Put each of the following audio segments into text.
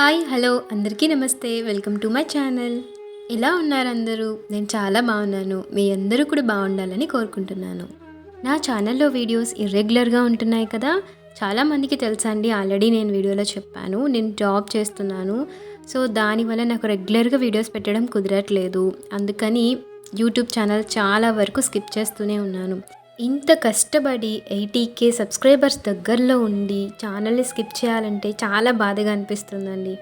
Hi hello అందరికీ నమస్తే. Welcome to my channel. ఎలా ఉన్నారు అందరూ? నేను చాలా బాగున్నాను. మీ అందరూ కూడా బాగుండాలని కోరుకుంటున్నాను. నా ఛానల్లో వీడియోస్ ఇర్రెగ్యులర్గా ఉంటున్నాయి కదా? చాలామందికి తెలుసా అండి ఆల్రెడీ నేను వీడియోలో చెప్పాను. నేను జాబ్ చేస్తున్నాను. సో దానివల్ల నాకు రెగ్యులర్గా వీడియోస్ పెట్టడం కుదరట్లేదు. అందుకని యూట్యూబ్ ఛానల్ చాలా వరకు స్కిప్ చేస్తూనే ఉన్నాను. ఇంత కష్టపడి ఎయిటీకే సబ్స్క్రైబర్స్ దగ్గరలో ఉండి ఛానల్ని స్కిప్ చేయాలంటే చాలా బాధగా అనిపిస్తుందండి.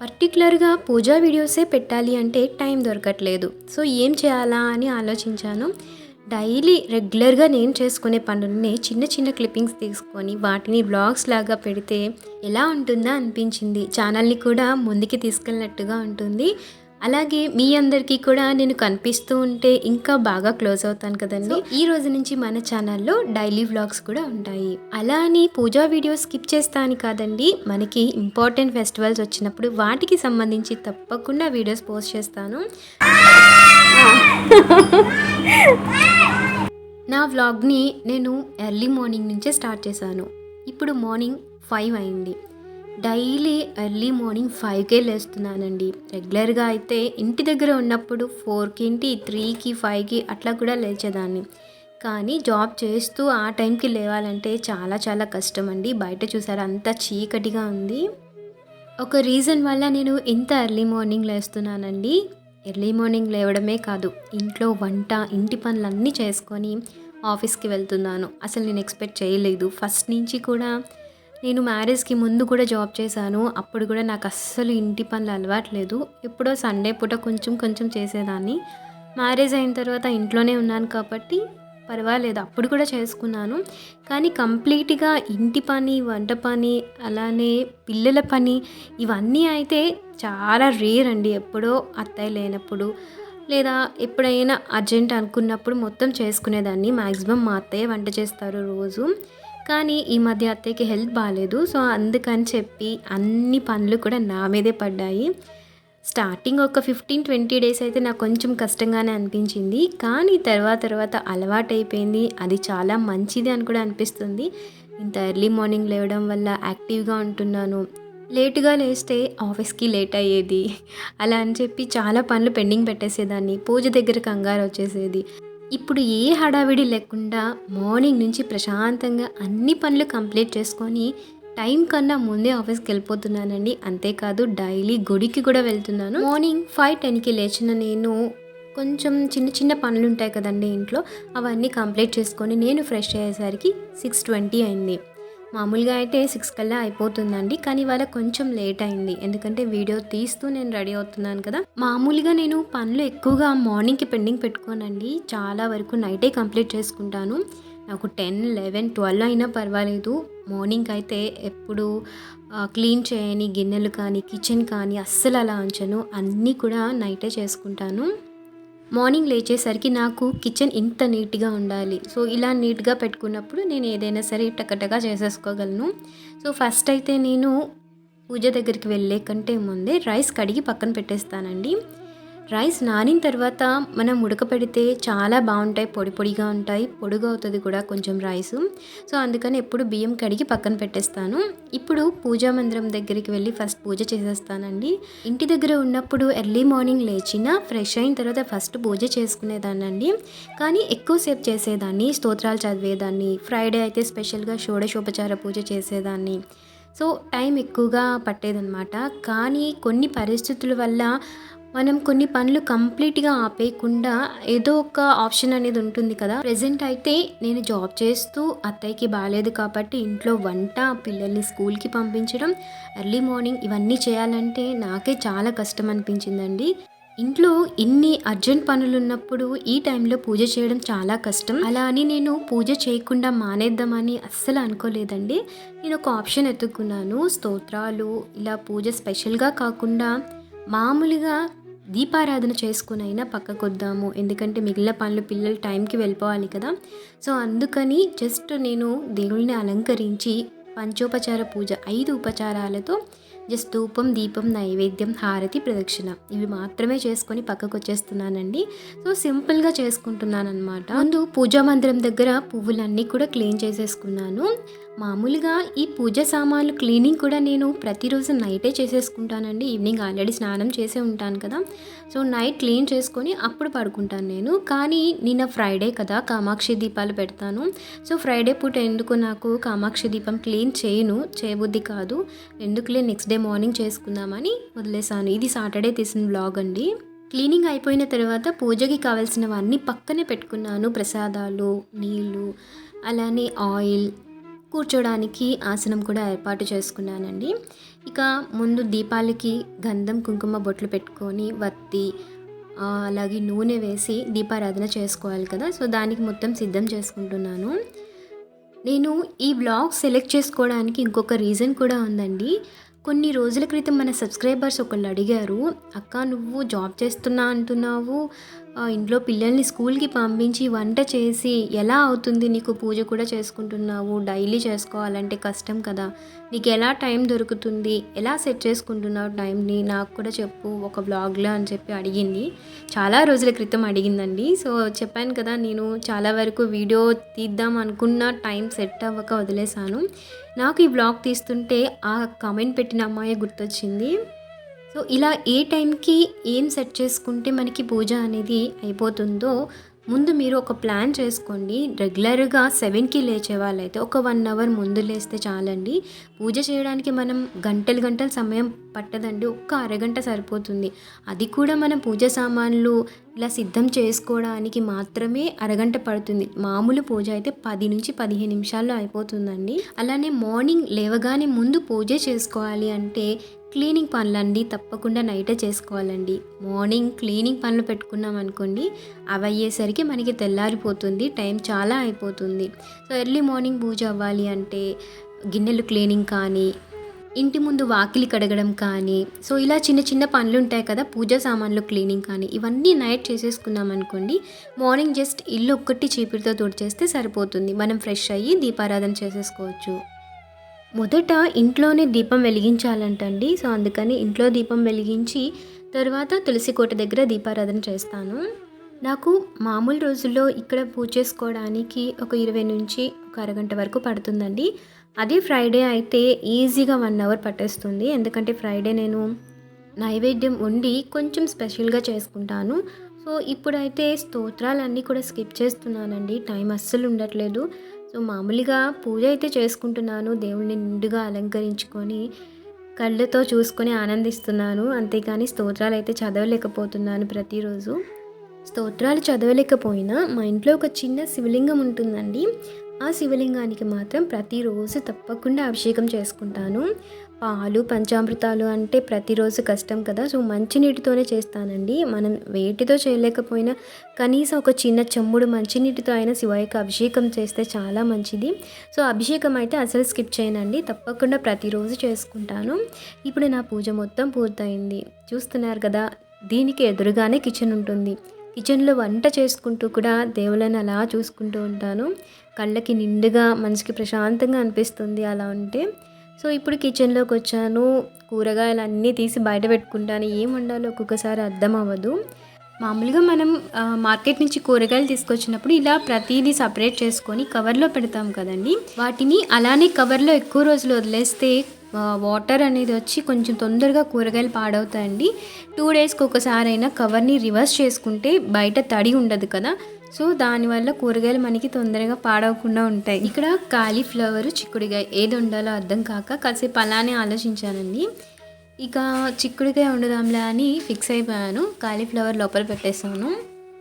పర్టికులర్గా పూజా వీడియోసే పెట్టాలి అంటే టైం దొరకట్లేదు. సో ఏం చేయాలా అని ఆలోచించాను. డైలీ రెగ్యులర్గా నేను చేసుకునే పనుల్ని చిన్న చిన్న క్లిప్పింగ్స్ తీసుకొని వాటిని బ్లాగ్స్ లాగా పెడితే ఎలా ఉంటుందా అనిపించింది. ఛానల్ని కూడా ముందుకి తీసుకెళ్ళినట్టుగా ఉంటుంది. అలాగే మీ అందరికీ కూడా నేను కనిపిస్తూ ఉంటే ఇంకా బాగా క్లోజ్ అవుతాను కదండి. ఈ రోజు నుంచి మన ఛానల్లో డైలీ వ్లాగ్స్ కూడా ఉంటాయి. అలా అని పూజా వీడియోస్ స్కిప్ చేస్తాను కాదండి. మనకి ఇంపార్టెంట్ ఫెస్టివల్స్ వచ్చినప్పుడు వాటికి సంబంధించి తప్పకుండా వీడియోస్ పోస్ట్ చేస్తాను. నా వ్లాగ్ని నేను ఎర్లీ మార్నింగ్ నుంచే స్టార్ట్ చేశాను. ఇప్పుడు మార్నింగ్ ఫైవ్ అయింది. డైలీ ఎర్లీ మార్నింగ్ ఫైవ్కే లేస్తున్నానండి. రెగ్యులర్గా అయితే ఇంటి దగ్గర ఉన్నప్పుడు ఫోర్కింటి త్రీకి ఫైవ్కి అట్లా కూడా లేచేదాన్ని. కానీ జాబ్ చేస్తూ ఆ టైంకి లేవాలంటే చాలా చాలా కష్టం అండి బయట చూసారా అంతా చీకటిగా ఉంది. ఒక రీజన్ వల్ల నేను ఇంత ఎర్లీ మార్నింగ్ లేస్తున్నానండి. ఎర్లీ మార్నింగ్ లేవడమే కాదు ఇంట్లో వంట ఇంటి పనులన్నీ చేసుకొని ఆఫీస్కి వెళ్తున్నాను. అసలు నేను ఎక్స్పెక్ట్ చేయలేదు. ఫస్ట్ నుంచి కూడా నేను మ్యారేజ్కి ముందు కూడా జాబ్ చేశాను. అప్పుడు కూడా నాకు అస్సలు ఇంటి పనులు అలవాట్లేదు ఎప్పుడో సండే పూట కొంచెం కొంచెం చేసేదాన్ని. మ్యారేజ్ అయిన తర్వాత ఇంట్లోనే ఉన్నాను కాబట్టి పర్వాలేదు. అప్పుడు కూడా చేసుకున్నాను. కానీ కంప్లీట్గా ఇంటి పని వంట పని అలానే పిల్లల పని ఇవన్నీ అయితే చాలా రేర్ అండి. ఎప్పుడో అత్తయ్య లేనప్పుడు లేదా ఎప్పుడైనా అర్జెంట్ అనుకున్నప్పుడు మొత్తం చేసుకునేదాన్ని. మ్యాక్సిమం మా అత్తయ్య వంట చేస్తారు రోజు. కానీ ఈ మధ్య అత్తయ్యకి హెల్త్ బాగాలేదు సో అందుకని చెప్పి అన్ని పనులు కూడా నా మీదే పడ్డాయి. స్టార్టింగ్ ఒక ఫిఫ్టీన్ ట్వంటీ డేస్ అయితే నాకు కొంచెం కష్టంగానే అనిపించింది. కానీ తర్వాత తర్వాత అలవాటైపోయింది. అది చాలా మంచిది అని కూడా అనిపిస్తుంది. ఇంత ఎర్లీ మార్నింగ్ లేవడం వల్ల యాక్టివ్గా ఉంటున్నాను. లేటుగా లేస్తే ఆఫీస్కి లేట్ అయ్యేది. అలా అని చెప్పి చాలా పనులు పెండింగ్ పెట్టేసేదాన్ని. పూజ దగ్గర కంగారు వచ్చేసేది. ఇప్పుడు ఏ హడావిడి లేకుండా మార్నింగ్ నుంచి ప్రశాంతంగా అన్ని పనులు కంప్లీట్ చేసుకొని టైం కన్నా ముందే ఆఫీస్కి వెళ్ళిపోతున్నానండి. అంతేకాదు డైలీ గుడికి కూడా వెళ్తున్నాను. మార్నింగ్ ఫైవ్ టెన్కి లేచిన నేను కొంచెం చిన్న చిన్న పనులు ఉంటాయి కదండి ఇంట్లో అవన్నీ కంప్లీట్ చేసుకొని నేను ఫ్రెష్ అయ్యేసరికి సిక్స్ ట్వంటీ అయింది. మామూలుగా అయితే సిక్స్ కల్లా అయిపోతుందండి కానీ ఇవాళ కొంచెం లేట్ అయింది. ఎందుకంటే వీడియో తీస్తూ నేను రెడీ అవుతున్నాను కదా. మామూలుగా నేను పనులు ఎక్కువగా మార్నింగ్కి పెండింగ్ పెట్టుకోనండి. చాలా వరకు నైటే కంప్లీట్ చేసుకుంటాను. నాకు టెన్ లెవెన్ ట్వెల్వ్ అయినా పర్వాలేదు. మార్నింగ్ అయితే ఎప్పుడు క్లీన్ చేయని గిన్నెలు కానీ కిచెన్ కానీ అస్సలు అలా ఉంచను. అన్నీ కూడా నైటే చేసుకుంటాను. మార్నింగ్ లేచేసరికి నాకు కిచెన్ ఇంత నీట్గా ఉండాలి. సో ఇలా నీట్గా పెట్టుకున్నప్పుడు నేను ఏదైనా సరే టకటగా చేసేసుకోగలను. సో ఫస్ట్ అయితే నేను పూజ దగ్గరికి వెళ్ళే కంటే ముందే రైస్ కడిగి పక్కన పెట్టేస్తానండి. రైస్ నానిన తర్వాత మనం ఉడకపెడితే చాలా బాగుంటాయి పొడి పొడిగా ఉంటాయి పొడుగు అవుతుంది కూడా కొంచెం రైస్. సో అందుకని ఎప్పుడు బియ్యం కడిగి పక్కన పెట్టేస్తాను. ఇప్పుడు పూజా మందిరం దగ్గరికి వెళ్ళి ఫస్ట్ పూజ చేసేస్తానండి. ఇంటి దగ్గర ఉన్నప్పుడు ఎర్లీ మార్నింగ్ లేచిన ఫ్రెష్ అయిన తర్వాత ఫస్ట్ పూజ చేసుకునేదాన్నండి. కానీ ఎక్కువసేపు చేసేదాన్ని స్తోత్రాలు చదివేదాన్ని ఫ్రైడే అయితే స్పెషల్గా షోడశోపచార పూజ చేసేదాన్ని. సో టైం ఎక్కువగా పట్టేదన్నమాట. కానీ కొన్ని పరిస్థితుల వల్ల మనం కొన్ని పనులు కంప్లీట్గా ఆపేయకుండా ఏదో ఒక ఆప్షన్ అనేది ఉంటుంది కదా. ప్రజెంట్ అయితే నేను జాబ్ చేస్తూ అత్తయ్యకి బాగాలేదు కాబట్టి ఇంట్లో వంట పిల్లల్ని స్కూల్కి పంపించడం ఎర్లీ మార్నింగ్ ఇవన్నీ చేయాలంటే నాకే చాలా కష్టం అనిపించిందండి. ఇంట్లో ఇన్ని అర్జెంట్ పనులు ఉన్నప్పుడు ఈ టైంలో పూజ చేయడం చాలా కష్టం. అలా అని నేను పూజ చేయకుండా మానేద్దామని అస్సలు అనుకోలేదండి. నేను ఒక ఆప్షన్ ఎత్తుకున్నాను. స్తోత్రాలు ఇలా పూజ స్పెషల్గా కాకుండా మామూలుగా దీపారాధన చేసుకుని అయినా పక్కకొద్దాము. ఎందుకంటే మిగిలిన పనులు పిల్లలు టైంకి వెళ్ళిపోవాలి కదా. సో అందుకని జస్ట్ నేను దేవుడిని అలంకరించి పంచోపచార పూజ ఐదు ఉపచారాలతో జస్ట్ ధూపం దీపం నైవేద్యం హారతి ప్రదక్షిణ ఇవి మాత్రమే చేసుకొని పక్కకు వచ్చేస్తున్నానండి సో సింపుల్గా చేసుకుంటున్నాను అనమాట ముందు పూజా మందిరం దగ్గర పువ్వులన్నీ కూడా క్లీన్ చేసేసుకున్నాను. మామూలుగా ఈ పూజ సామాన్లు క్లీనింగ్ కూడా నేను ప్రతిరోజు నైటే చేసేసుకుంటానండి. ఈవినింగ్ ఆల్రెడీ స్నానం చేసే ఉంటాను కదా. సో నైట్ క్లీన్ చేసుకొని అప్పుడు పడుకుంటాను నేను. కానీ నిన్న ఫ్రైడే కదా కామాక్షి దీపాలు పెడతాను. సో ఫ్రైడే పూట ఎందుకు నాకు కామాక్షి దీపం క్లీన్ చేయను చేయబుద్ధి కాదు. ఎందుకులే నెక్స్ట్ డే మార్నింగ్ చేసుకుందామని వదిలేసాను ఇది సాటర్డే తీసిన బ్లాగ్ అండి. క్లీనింగ్ అయిపోయిన తర్వాత పూజకి కావాల్సినవన్నీ పక్కనే పెట్టుకున్నాను. ప్రసాదాలు నీళ్ళు అలానే ఆయిల్ కూర్చోడానికి ఆసనం కూడా ఏర్పాటు చేసుకున్నానండి. ఇక ముందు దీపాలకి గంధం కుంకుమ బొట్లు పెట్టుకొని వత్తి అలాగే నూనె వేసి దీపారాధన చేసుకోవాలి కదా. సో దానికి మొత్తం సిద్ధం చేసుకుంటున్నాను. నేను ఈ బ్లాగ్ సెలెక్ట్ చేసుకోవడానికి ఇంకొక రీజన్ కూడా ఉందండి. కొన్ని రోజుల క్రితం మన సబ్స్క్రైబర్స్ ఒకళ్ళు అడిగారు అక్క నువ్వు జాబ్ చేస్తున్నా అంటున్నావు ఇంట్లో పిల్లల్ని స్కూల్కి పంపించి వంట చేసి ఎలా అవుతుంది నీకు పూజ కూడా చేసుకుంటున్నావు? డైలీ చేసుకోవాలంటే కష్టం కదా. నీకు ఎలా టైం దొరుకుతుంది? ఎలా సెట్ చేసుకుంటున్నావు టైంని? నాకు కూడా చెప్పు ఒక బ్లాగ్లో అని చెప్పి అడిగింది. చాలా రోజుల క్రితం అడిగిందండి. సో చెప్పాను కదా నేను చాలా వరకు వీడియో తీద్దాం అనుకున్న టైం సెట్ అవ్వక వదిలేశాను. నాకు ఈ బ్లాగ్ తీస్తుంటే ఆ కామెంట్ పెట్టిన అమ్మాయి గుర్తొచ్చింది. సో ఇలా ఏ టైంకి ఏం సెట్ చేసుకుంటే మనకి పూజ అనేది అయిపోతుందో ముందు మీరు ఒక ప్లాన్ చేసుకోండి. రెగ్యులర్గా సెవెన్కి లేచే వాళ్ళైతే ఒక వన్ అవర్ ముందు లేస్తే చాలండి. పూజ చేయడానికి మనం గంటలు గంటల సమయం పట్టదండి. ఒక్క అరగంట సరిపోతుంది. అది కూడా మనం పూజ సామాన్లు ఇలా సిద్ధం చేసుకోవడానికి మాత్రమే అరగంట పడుతుంది. మామూలు పూజ అయితే పది నుంచి పదిహేను నిమిషాల్లో అయిపోతుందండి. అలానే మార్నింగ్ లేవగానే ముందు పూజ చేసుకోవాలి అంటే క్లీనింగ్ పనులండి తప్పకుండా నైటే చేసుకోవాలండి. మార్నింగ్ క్లీనింగ్ పనులు పెట్టుకున్నాం అనుకోండి అవి అయ్యేసరికి మనకి తెల్లారిపోతుంది టైం చాలా అయిపోతుంది. సో ఎర్లీ మార్నింగ్ పూజ అవ్వాలి అంటే గిన్నెలు క్లీనింగ్ కానీ ఇంటి ముందు వాకిలి కడగడం కానీ సో ఇలా చిన్న చిన్న పనులు ఉంటాయి కదా పూజా సామాన్లు క్లీనింగ్ కానీ ఇవన్నీ నైట్ చేసేసుకున్నాం అనుకోండి మార్నింగ్ జస్ట్ ఇల్లు ఒక్కటి చీపురుతో తుడిచేస్తే సరిపోతుంది. మనం ఫ్రెష్ అయ్యి దీపారాధన చేసేసుకోవచ్చు. మొదట ఇంట్లోనే దీపం వెలిగించాలంటండి. సో అందుకని ఇంట్లో దీపం వెలిగించి తర్వాత తులసి కోట దగ్గర దీపారాధన చేస్తాను. నాకు మామూలు రోజుల్లో ఇక్కడ పూజ చేసుకోవడానికి ఒక ఇరవై నుంచి ఒక అరగంట వరకు పడుతుందండి. అదే ఫ్రైడే అయితే ఈజీగా వన్ అవర్ పట్టేస్తుంది. ఎందుకంటే ఫ్రైడే నేను నైవేద్యం ఉండి కొంచెం స్పెషల్గా చేసుకుంటాను. సో ఇప్పుడైతే స్తోత్రాలన్నీ కూడా స్కిప్ చేస్తున్నానండి. టైం అస్సలు ఉండట్లేదు. సో మామూలుగా పూజ అయితే చేసుకుంటున్నాను. దేవుణ్ణి నిండుగా అలంకరించుకొని కళ్ళతో చూసుకొని ఆనందిస్తున్నాను. అంతేకాని స్తోత్రాలు అయితే చదవలేకపోతున్నాను ప్రతిరోజు. స్తోత్రాలు చదవలేకపోయినా మా ఇంట్లో ఒక చిన్న శివలింగం ఉంటుందండి. ఆ శివలింగానికి మాత్రం ప్రతిరోజు తప్పకుండా అభిషేకం చేసుకుంటాను. పాలు పంచామృతాలు అంటే ప్రతిరోజు కష్టం కదా. సో మంచినీటితోనే చేస్తానండి. మనం వేటితో చేయలేకపోయినా కనీసం ఒక చిన్న చెమ్ముడు మంచినీటితో అయినా శివయ్యకి అభిషేకం చేస్తే చాలా మంచిది. సో అభిషేకం అయితే అసలు స్కిప్ చేయనండి. తప్పకుండా ప్రతిరోజు చేసుకుంటాను. ఇప్పుడు నా పూజ మొత్తం పూర్తయింది. చూస్తున్నారు కదా దీనికి ఎదురుగానే కిచెన్ ఉంటుంది. కిచెన్లో వంట చేసుకుంటూ కూడా దేవులను అలా చూసుకుంటూ ఉంటాను. కళ్ళకి నిండుగా మనసుకి ప్రశాంతంగా అనిపిస్తుంది అలా ఉంటే. సో ఇప్పుడు కిచెన్లోకి వచ్చాను. కూరగాయలు అన్నీ తీసి బయట పెట్టుకుంటాను. ఏం వండాలో ఒక్కొక్కసారి అర్థం అవ్వదు. మామూలుగా మనం మార్కెట్ నుంచి కూరగాయలు తీసుకొచ్చినప్పుడు ఇలా ప్రతిదీ సపరేట్ చేసుకొని కవర్లో పెడతాం కదండి. వాటిని అలానే కవర్లో ఎక్కువ రోజులు వదిలేస్తే వాటర్ అనేది వచ్చి కొంచెం తొందరగా కూరగాయలు పాడవుతాయండి. టూ డేస్కి ఒకసారి అయినా కవర్ని రివర్స్ చేసుకుంటే బయట తడి ఉండదు కదా. సో దానివల్ల కూరగాయలు మనకి తొందరగా పాడవకుండా ఉంటాయి. ఇక్కడ కాలీఫ్లవర్ చిక్కుడుగాయ ఏది వండాలో అర్థం కాక కాసేపు అలానే ఆలోచించానండి. ఇక చిక్కుడుకాయ వండుదాంలే అని ఫిక్స్ అయిపోయాను. కాలీఫ్లవర్ లోపల పెట్టేసాను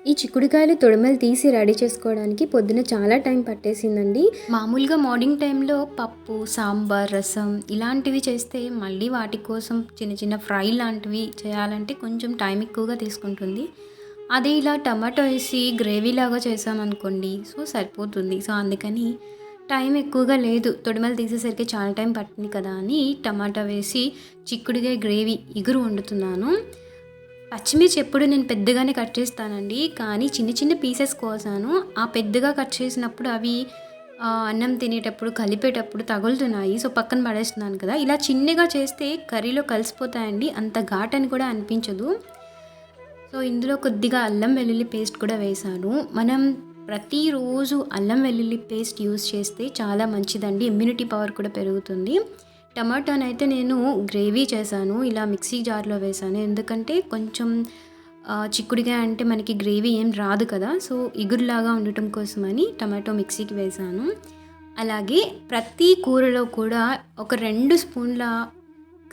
ఈ చిక్కుడుకాయలు తొడిమలు తీసి రెడీ చేసుకోవడానికి పొద్దున చాలా టైం పట్టేసిందండి. మామూలుగా మార్నింగ్ టైంలో పప్పు సాంబార్ రసం ఇలాంటివి చేస్తే మళ్ళీ వాటి కోసం చిన్న చిన్న ఫ్రై లాంటివి చేయాలంటే కొంచెం టైం ఎక్కువగా తీసుకుంటుంది. అదే ఇలా టమాటో వేసి గ్రేవీ లాగా చేసామనుకోండి సో సరిపోతుంది. సో అందుకని టైం ఎక్కువగా లేదు. తొడిమలు తీసేసరికి చాలా టైం పట్టింది కదా అని టమాటా వేసి చిక్కుడుగా గ్రేవీ ఇగురు వండుతున్నాను. పచ్చిమిర్చి ఎప్పుడు నేను పెద్దగానే కట్ చేస్తానండి కానీ చిన్న చిన్న పీసెస్ కోసాను. ఆ పెద్దగా కట్ చేసినప్పుడు అవి అన్నం తినేటప్పుడు కలిపేటప్పుడు తగులుతున్నాయి. సో పక్కన పడేస్తున్నాను కదా. ఇలా చిన్నగా చేస్తే కర్రీలో కలిసిపోతాయండి. అంత ఘాటని కూడా అనిపించదు. సో ఇందులో కొద్దిగా అల్లం వెల్లుల్లి పేస్ట్ కూడా వేసాను మనం ప్రతిరోజు అల్లం వెల్లుల్లి పేస్ట్ యూస్ చేస్తే చాలా మంచిదండి. ఇమ్యూనిటీ పవర్ కూడా పెరుగుతుంది. టమాటానైతే నేను గ్రేవీ చేశాను. ఇలా మిక్సీ జార్లో వేసాను ఎందుకంటే కొంచెం చిక్కుడుగా అంటే మనకి గ్రేవీ ఏం రాదు కదా. సో ఇగురులాగా ఉండటం కోసమని టమాటో మిక్సీకి వేసాను అలాగే ప్రతి కూరలో కూడా ఒక రెండు స్పూన్ల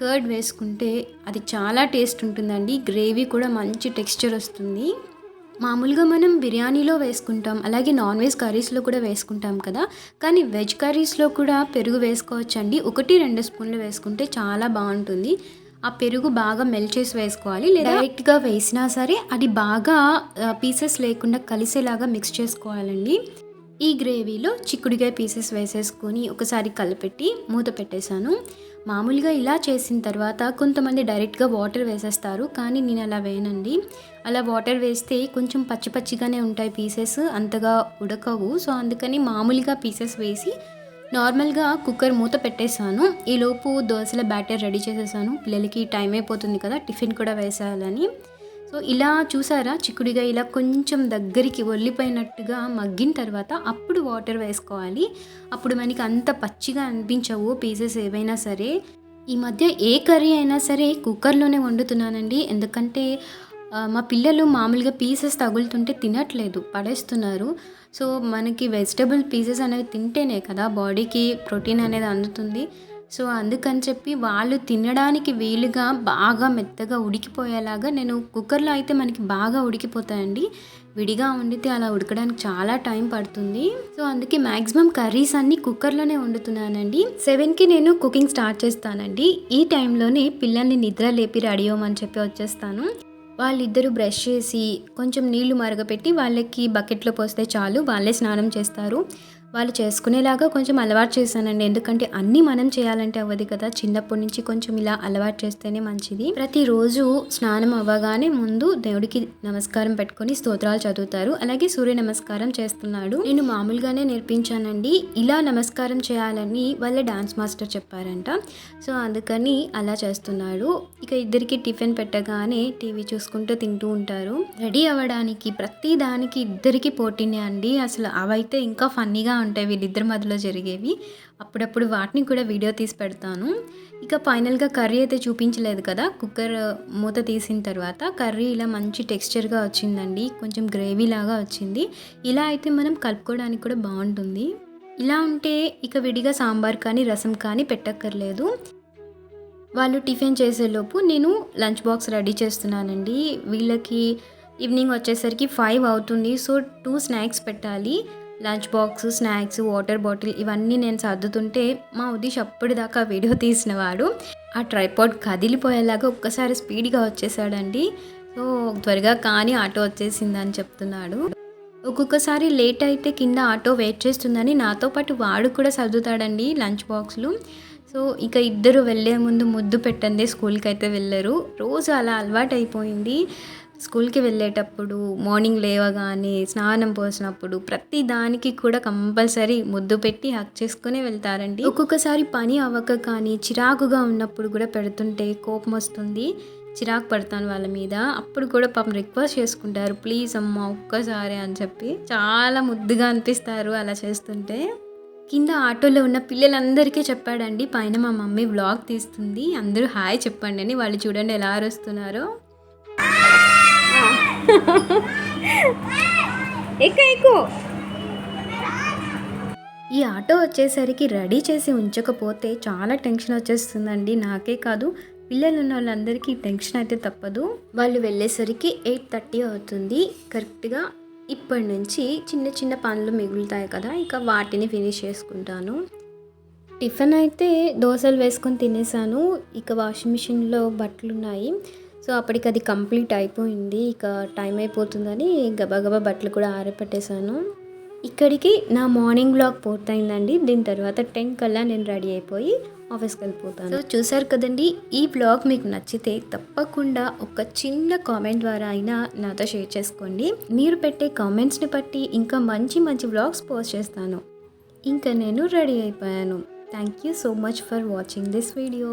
కర్డ్ వేసుకుంటే అది చాలా టేస్ట్ ఉంటుందండి. గ్రేవీ కూడా మంచి టెక్స్చర్ వస్తుంది. మామూలుగా మనం బిర్యానీలో వేసుకుంటాం అలాగే నాన్ వెజ్ కర్రీస్లో కూడా వేసుకుంటాం కదా. కానీ వెజ్ కర్రీస్లో కూడా పెరుగు వేసుకోవచ్చండి. ఒకటి రెండు స్పూన్లు వేసుకుంటే చాలా బాగుంటుంది. ఆ పెరుగు బాగా మెల్ట్ చేసి వేసుకోవాలి. లేదా డైరెక్ట్గా వేసినా సరే అది బాగా పీసెస్ లేకుండా కలిసేలాగా మిక్స్ చేసుకోవాలండి. ఈ గ్రేవీలో చిక్కుడుకాయ పీసెస్ వేసేసుకొని ఒకసారి కలిపెట్టి మూత పెట్టేశాను. మామూలుగా ఇలా చేసిన తర్వాత కొంతమంది డైరెక్ట్గా వాటర్ వేసేస్తారు కానీ నేను అలా వేయనండి. అలా వాటర్ వేస్తే కొంచెం పచ్చి పచ్చిగానే ఉంటాయి పీసెస్ అంతగా ఉడకవు. సో అందుకని మామూలుగా పీసెస్ వేసి నార్మల్గా కుక్కర్ మూత పెట్టేశాను. ఈలోపు దోశల బ్యాటర్ రెడీ చేసేసాను పిల్లలకి టైం అయిపోతుంది కదా టిఫిన్ కూడా వేసేయాలని. సో ఇలా చూసారా? చిక్కుడుగా ఇలా కొంచెం దగ్గరికి ఒల్లిపోయినట్టుగా మగ్గిన తర్వాత అప్పుడు వాటర్ వేసుకోవాలి. అప్పుడు మనకి అంత పచ్చిగా అనిపించవు పీసెస్ ఏవైనా సరే. ఈ మధ్య ఏ కర్రీ అయినా సరే కుక్కర్లోనే వండుతున్నానండి. ఎందుకంటే మా పిల్లలు మామూలుగా పీసెస్ తగులుతుంటే తినట్లేదు పడేస్తున్నారు. సో మనకి వెజిటబుల్ పీసెస్ అనేవి తింటేనే కదా బాడీకి ప్రోటీన్ అనేది అందుతుంది. సో అందుకని చెప్పి వాళ్ళు తినడానికి వీలుగా బాగా మెత్తగా ఉడికిపోయేలాగా నేను కుక్కర్లో అయితే మనకి బాగా ఉడికిపోతాయండి. విడిగా వండితే అలా ఉడకడానికి చాలా టైం పడుతుంది. సో అందుకే మ్యాక్సిమం కర్రీస్ అన్నీ కుక్కర్లోనే వండుతున్నానండి. సెవెన్కి నేను కుకింగ్ స్టార్ట్ చేస్తానండి. ఈ టైంలోనే పిల్లల్ని నిద్ర లేపి రెడీ అవ్వమని చెప్పి వచ్చేస్తాను. వాళ్ళిద్దరూ బ్రష్ చేసి కొంచెం నీళ్ళు మరగపెట్టి వాళ్ళకి బకెట్లో పోస్తే చాలు. వాళ్ళే స్నానం చేస్తారు. వాళ్ళు చేసుకునేలాగా కొంచెం అలవాటు చేశానండి. ఎందుకంటే అన్నీ మనం చేయాలంటే అవ్వదు కదా. చిన్నప్పటి నుంచి కొంచెం ఇలా అలవాటు చేస్తేనే మంచిది. ప్రతిరోజు స్నానం అవ్వగానే ముందు దేవుడికి నమస్కారం పెట్టుకొని స్తోత్రాలు చదువుతారు. అలాగే సూర్య నమస్కారం చేస్తున్నాడు. నేను మామూలుగానే నేర్పించానండి. ఇలా నమస్కారం చేయాలని వాళ్ళ డాన్స్ మాస్టర్ చెప్పారంట. సో అందుకని అలా చేస్తున్నాడు. ఇక ఇద్దరికి టిఫిన్ పెట్టగానే టీవీ చూసుకుంటూ తింటూ ఉంటారు. రెడీ అవ్వడానికి ప్రతి దానికి ఇద్దరికి పోటీనే అండి. అసలు అవైతే ఇంకా ఫన్నీగా ఉంటాయి వీళ్ళిద్దరి మధ్యలో జరిగేవి. అప్పుడప్పుడు వాటిని కూడా వీడియో తీసి పెడతాను. ఇక ఫైనల్గా కర్రీ అయితే చూపించలేదు కదా. కుక్కర్ మూత తీసిన తర్వాత కర్రీ ఇలా మంచి టెక్స్చర్గా వచ్చిందండి. కొంచెం గ్రేవీ లాగా వచ్చింది. ఇలా అయితే మనం కలుపుకోవడానికి కూడా బాగుంటుంది. ఇలా ఉంటే ఇక విడిగా సాంబార్ కానీ రసం కానీ పెట్టక్కర్లేదు. వాళ్ళు టిఫిన్ చేసేలోపు నేను లంచ్ బాక్స్ రెడీ చేస్తున్నానండి. వీళ్ళకి ఈవినింగ్ వచ్చేసరికి ఫైవ్ అవుతుంది. సో టూ స్నాక్స్ పెట్టాలి. Lunch box snacks water bottle ఇవన్నీ నేను సర్దుతుంటే మా ఉదీష్ అప్పటిదాకా వీడియో తీసినవాడు. ఆ ట్రైపాడ్ కదిలిపోయేలాగా ఒక్కసారి స్పీడ్గా వచ్చేసాడండి. సో త్వరగా కానీ ఆటో వచ్చేసిందని చెప్తున్నాడు. ఒక్కొక్కసారి లేట్ అయితే కింద ఆటో వెయిట్ చేస్తుందని నాతో పాటు వాడు కూడా సర్దుతాడండి లంచ్ బాక్స్లు. సో ఇక ఇద్దరు వెళ్ళే ముందు ముద్దు పెట్టండి స్కూల్కి అయితే వెళ్ళరు. రోజు అలా అలవాటు అయిపోయింది స్కూల్కి వెళ్ళేటప్పుడు మార్నింగ్ లేవగానే స్నానం పోసినప్పుడు ప్రతి దానికి కూడా కంపల్సరీ ముద్దు పెట్టి హక్ చేసుకునే వెళ్తారండి. ఒక్కొక్కసారి పని అవ్వక కానీ చిరాకుగా ఉన్నప్పుడు కూడా పెడుతుంటే కోపం వస్తుంది. చిరాకు పడతాను వాళ్ళ మీద. అప్పుడు కూడా పాపం రిక్వెస్ట్ చేసుకుంటారు ప్లీజ్ అమ్మ ఒక్కసారి అని చెప్పి. చాలా ముద్దుగా అనిపిస్తారు అలా చేస్తుంటే. కింద ఆటోలో ఉన్న పిల్లలందరికీ చెప్పాడండి పైన మా మమ్మీ వ్లాగ్ తీస్తుంది అందరూ హాయ్ చెప్పండి అని. వాళ్ళు చూడండి ఎలా అరుస్తున్నారో. ఎక్కు ఎక్కు. ఈ ఆటో వచ్చేసరికి రెడీ చేసి ఉంచకపోతే చాలా టెన్షన్ వచ్చేస్తుందండి. నాకే కాదు పిల్లలు ఉన్న వాళ్ళందరికీ టెన్షన్ అయితే తప్పదు. వాళ్ళు వెళ్ళేసరికి ఎయిట్ థర్టీ అవుతుంది. కరెక్ట్గా ఇప్పటి నుంచి చిన్న చిన్న పనులు మిగులుతాయి కదా ఇక వాటిని ఫినిష్ చేసుకుంటాను. టిఫిన్ అయితే దోశలు వేసుకొని తినేసాను. ఇక వాషింగ్ మిషన్లో బట్టలు ఉన్నాయి సో అప్పటికి అది కంప్లీట్ అయిపోయింది. ఇక టైం అయిపోతుందని గబగబా బట్టలు కూడా ఆరపెట్టేశాను ఇక్కడికి నా మార్నింగ్ బ్లాగ్ పూర్తయిందండి. దీని తర్వాత టెన్ కల్లా నేను రెడీ అయిపోయి ఆఫీస్కి వెళ్ళిపోతాను. సో చూసారు కదండి ఈ బ్లాగ్ మీకు నచ్చితే తప్పకుండా ఒక చిన్న కామెంట్ ద్వారా అయినా నాతో షేర్ చేసుకోండి. మీరు పెట్టే కామెంట్స్ని బట్టి ఇంకా మంచి మంచి బ్లాగ్స్ పోస్ట్ చేస్తాను. ఇంకా నేను రెడీ అయిపోయాను. Thank you so much for watching this video.